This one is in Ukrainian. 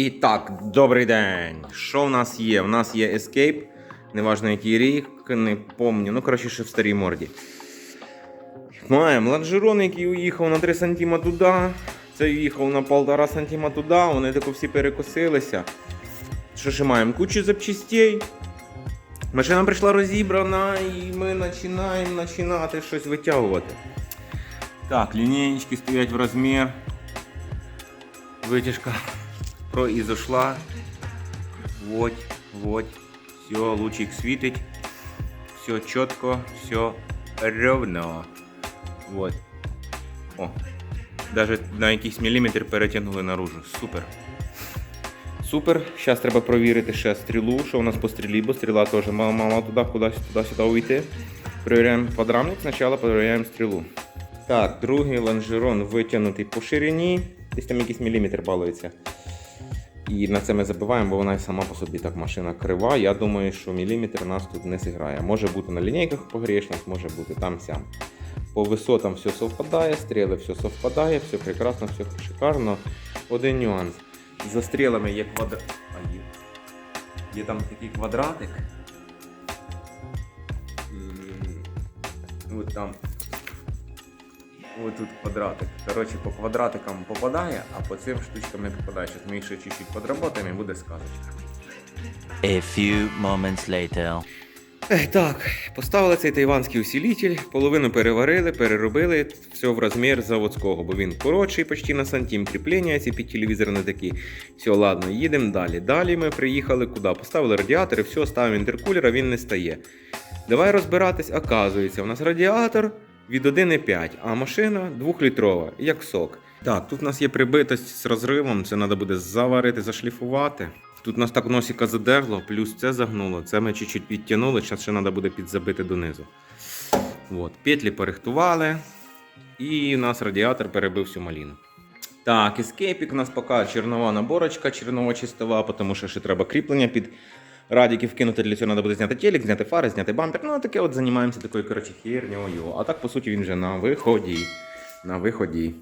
І так, добрий день. Що в нас є? У нас є Escape, неважно який рік, не помню. Ну, коротше, ще в старій морді. Маємо лонжерон, який уїхав на 3 сантима туди. Цей уїхав на 1,5 сантима туди. Вони тако всі перекосилися. Що ще маємо? Кучу запчастей. Машина прийшла розібрана, і ми починаємо починати щось витягувати. Так, лінійки стоять в розмір. Витяжка произошла. Вот, вот. Все, лучик світить. Все чітко, все ровно. Вот. О. Даже на якийсь міліметр перетягнули наружу. Супер. Супер. Зараз треба провірити ще стрілу, що у нас по стрілі, бо стріла теж мала, мала туди, кудись, туди-сюди уйти. Перевіряємо подрамник, спочатку перевіряємо стрілу. Так, другий лонжерон витягнутий по ширині. Десь там якийсь міліметр балується. І на це ми забиваємо, бо вона і сама по собі так машина крива. Я думаю, що міліметр нас тут не зіграє. Може бути на лінійках погрішність, може бути там сям. По висотам все совпадає, стріли все совпадає, все прекрасно, все шикарно. Один нюанс. За стрілами є квадрат. Є. Є там такий квадратик. От там. Ось тут квадратик. Коротше, по квадратикам попадає, а по цим штучкам не попадає. Зараз ми їх ще чуть-чуть подработаємо і буде сказочка. A few moments later. Ех, так, поставили цей тайванський усилитель, половину переварили, переробили все в розмір заводського, бо він коротший, почти на сантим кріплення, ці під телевізор не такі. Все, ладно, їдемо далі. Далі ми приїхали куди? Поставили радіатор і все, ставимо інтеркулер, а він не стає. Давай розбиратись, оказується, у нас радіатор від 1,5, а машина 2-літрова, як сок. Так, тут у нас є прибитость з розривом, це треба буде заварити, зашліфувати. Тут у нас так носика задерло, плюс це загнуло, це ми чуть-чуть підтягнули, зараз ще треба буде підзабити донизу. От, петлі порихтували, і у нас радіатор перебив всю маліну. Так, ескейпік у нас поки чернова наборочка, чернова чистова, тому що ще треба кріплення під радіки кинути, Для цього треба буде зняти телек, зняти фари, зняти бампер. Ну, таке от займаємося такою, коротше, херньою. А так, по суті, він вже на виході. На виході.